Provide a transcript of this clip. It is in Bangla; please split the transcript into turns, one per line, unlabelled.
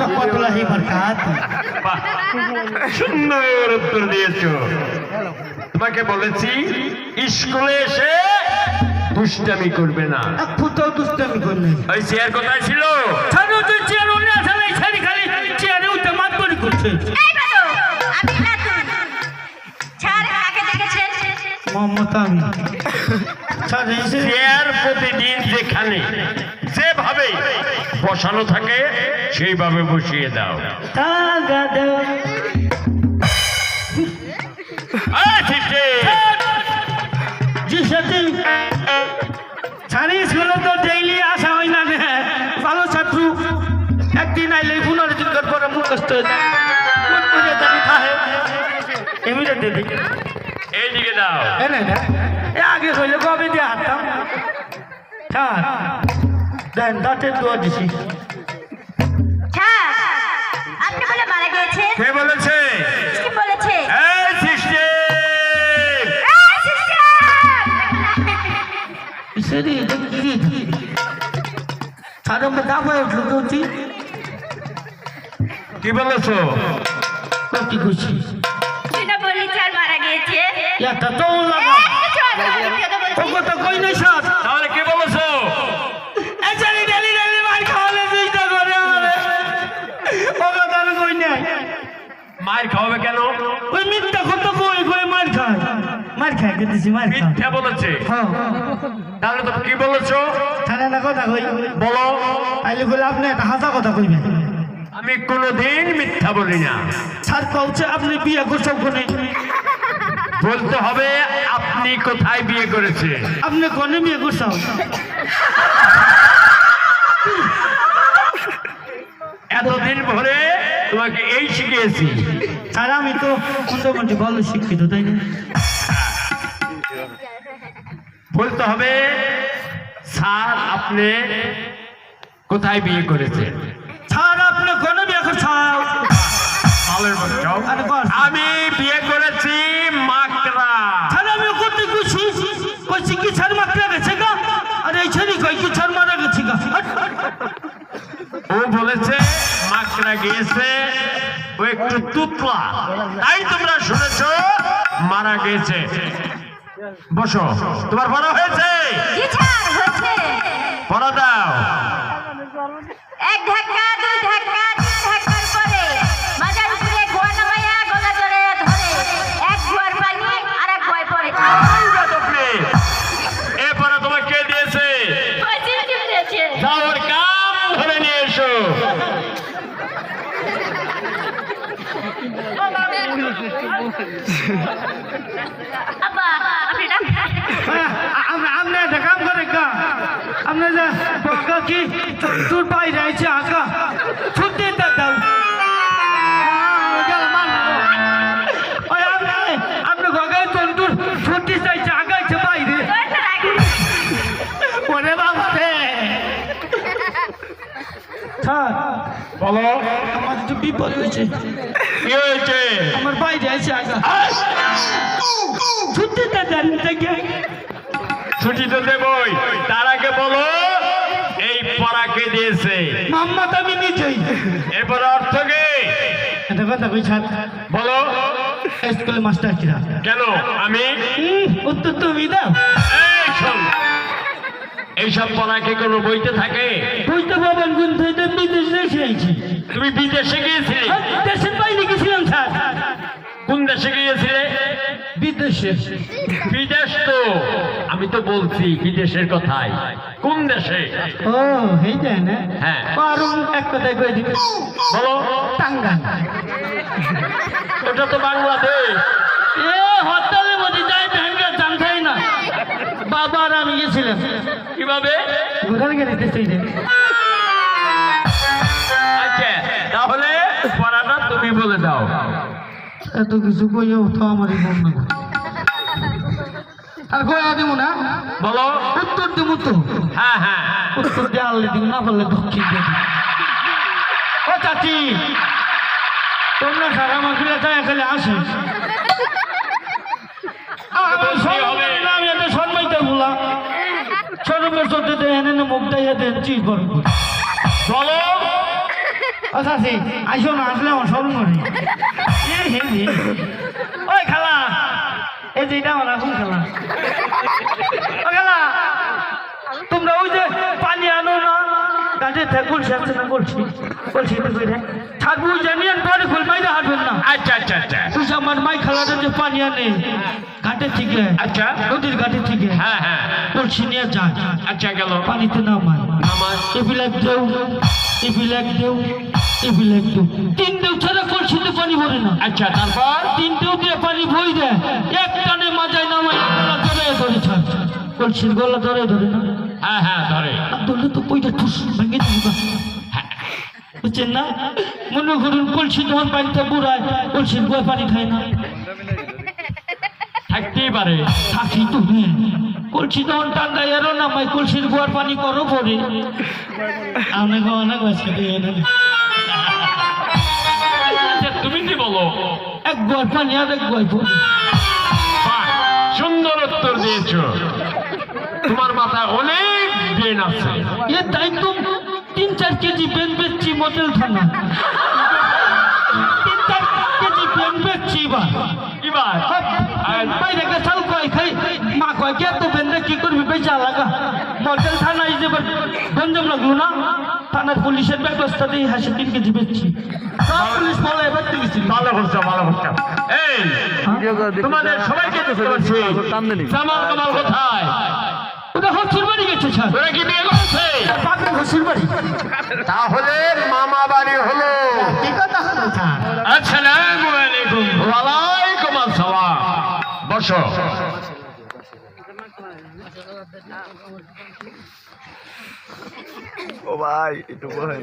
তো পটলা হেবার
সুন্দর উত্তর দিয়েছ তোমাকে বলেছি স্কুলে এসে দুষ্টামি করবে না
এক ফুটো দুষ্টামি করলে
ওই চেয়ার কোথায় ছিল
ছাড়ো তো চেয়ার অন্য আসলে খালি খালি চেয়ারে উঠে মাত করে করছে
এই বাবু আমি
চেয়ার প্রতিদিন যেখানে বসানো থাকে সেইভাবে বসিয়ে দাও।
স্কুলে তো ডেইলি আসা হয় না রে। ভালো ছাত্র একদিন আইলে পনেরো দিন কর পরে মুখস্থ হয়ে। যায় কোন পুজো জানি থাকে এমনি দিদি
এইদিকে দাও।
এ আগে হইলে কবে দিয়ে হাঁটতাম? ছাড়। দেন দাঁতের দোয়া দিছি
আপনি বলে মারা গিয়েছে।
কে বলেছে?
কি বলেছে।
এই সিস্টেম
এই সিস্টার
সেরি এটা কি ছাড় দাবায় উঠল তুই
কি বলেছ?
কি খুশি।
তুই না বললি মারা গিয়েছে।
একটা তো লাগা। কই নাই সাথ
মায়ের খাওয়াবে কেন?
ওই মিথ্যা কথা কই? কই মার খায়? মার খায় কেটেছি মার খায়।
মিথ্যা বলেছে।
হ্যাঁ।
তাহলে তো কি বলেছ?
থানা না কথা কই?
বলো।
তাইলে কইলে আপনি একটা হাসা কথা কইবেন।
আমি কোনোদিন মিথ্যা বলি না।
স্যার কওছে আপনি বিয়ে করছেন কোনে?
বলতে হবে আপনি কোথায় বিয়ে করেছে
আপনি কোনে বিয়ে করছেন?
এতদিন ভরে তোমাকে এই শিখিয়েছি।
স্যার আমি তো মোটামুটি ভালো শিক্ষিত তাই না?
বলতে হবে স্যার আপনি কোথায় বিয়ে করেছেন?
স্যার আপনি কোনে বিয়ে করছেন।
আমি বিয়ে করেছি মাকড়া।
স্যার আমি খুশি। কইছি কি স্যার মাত্রা গেছে গা? আরে এই ছেড়ি কই কি স্যার মারা গেছে গা? হাট, হাট, হাট।
ও বলেছে মাকড়া গিয়েছে ও একটু তুতলা। তাই তোমরা শুনেছ মারা গিয়েছে। বসো তোমার বড় হয়েছে?
হয়েছে।
পড়া দাও।
এক আপনি
হ্যাঁ, একটা কাম করে গা আপনি যে বাঁকা কি তোর পাই রয়েছে আঁকা ছুটি দাও। আপনি আপনি গগায় তন্তুর ছুটি চাইছে আগাইছে বাইরে। ওরে বাবা রে
বলো।
তো বিপদ হয়েছে।
কি হয়েছে?
আমার বাইরে আছে আগা ছুটি দেন থেকে।
ছুটি তো দেবই। তার আগে বলো এই পড়াকে দিয়েছে।
মাম্মা তো আমি নিজেই।
এরপর অর্থ কি?
এটা কথা কই ছাড়।
বলো।
স্কুলে মাস্টার কিরা
কেন? আমি?
উত্তর তুমি দাও।
এইসব পড়া কি কোনো বইতে থাকে?
বুঝতে পারবেন কোন থেকে বিদেশ দেশে
তুমি বিদেশে গিয়েছিলে?
দেশের বাইরে গেছিলাম স্যার।
কোন দেশে গিয়েছিলে?
বিদেশে।
বিদেশ তো। আমি তো বলছি বিদেশের কথাই। কোন দেশে?
ও না?
হ্যাঁ।
পারুন এক কথায় কই দিবে
বলো।
টাঙ্গান
ওটা তো বাংলাদেশ।
এ হরতালের বাবা আর আমি গেছিলাম।
কীভাবে?
ঘোরার গেলে
আচ্ছা তাহলে পড়াটা তুমি বলে দাও।
এত কিছু কইও তো আমারই মন না আর কয়া দিব না?
বলো।
উত্তর দিব তো।
হ্যাঁ হ্যাঁ।
উত্তর দিয়ে আল্লে দিব না বললে দক্ষিণ দিয়ে ও চাচি তোমরা সারা মাখিলে তাই এখানে আসে
বলতেই হবে।
আমি এত সম্মাইতে বলা দিয়ে দেন চিজ বড় করে।
বলো।
আচ্ছা আইসো না, আসলে আমার সরম করে। ওই খালা, এই যে এটা আমার এখন খেলা। খেলা, তোমরা ওই যে পানি আনো না কাজে কলসি আছে না, কলসি। কলসি করে থাকব জানি পরে খোল বাইরে হাঁটবেন
আচ্ছা আচ্ছা আচ্ছা।
তুই যে আমার মাই খালাটা যে পানি আনে। ঘাটে থেকে
আচ্ছা।
নদীর ঘাটে থেকে
হ্যাঁ হ্যাঁ।
কলসি নিয়ে যায়
আচ্ছা গেল।
পানিতে নামায়
আমার
এবিলাক দেও। এবিলাক দেও। এবিলাক দেও। তিন দেও ছাড়া কলসিতে পানি ভরে না।
আচ্ছা তারপর?
তিন দেও দিয়ে পানি ভরি দেয়। এক টানে মাজায় নামাই গলা ধরে ধরে ছাড়। কলসির গলা ধরে ধরে না।
হ্যাঁ হ্যাঁ ধরে।
ধরলে তো পইটা ঠুস ভেঙে দিবা বুঝছেন না? মনে করুন কলসি যখন পানিতে বুড়ায় কলসির গোয়া পানি খায় না।
থাকতেই পারে
থাকি তো হ্যাঁ কলসি যখন ঠান্ডা এরো না মাই কলসির গোয়ার পানি করো পরে। অনেক অনেক।
আচ্ছা তুমি কি বলো?
এক গোয়ার পানি আর এক গোয়ার পরে
সুন্দর উত্তর দিয়েছ। তোমার মাথায় অনেক ব্রেন আছে।
এ তাই তো তিন চার কেজি পেন বেচছি মোটেল থানা। তিন চার কেজি পেন বেচছি এবার।
এবার
আর বাইরে গেছাল কয় খাই মা কয় কে তো বেন্দে কি করবি বেচা লাগা? মডেল থানায় যে গঞ্জাম লাগল না থানার পুলিশের ব্যবস্থা দিয়ে হাসি তিন কেজি বেচছি। সব পুলিশ বলে এবার থেকে
ভালো করছ ভালো করছ এই তোমাদের সবাইকে দেখতে পাচ্ছি। জামাল কামাল কোথায়?
ওটা হচ্ছিল বাড়ি গেছে স্যার।
ওরা কি বিয়ে
হচ্ছিল বাড়ি?
তাহলে মামা বাড়ি হলো।
কি কথা হলো স্যার
আসসালামু আলাইকুম ওয়ালাইকুম আসসালাম। বসো।
ও ভাই একটু বলেন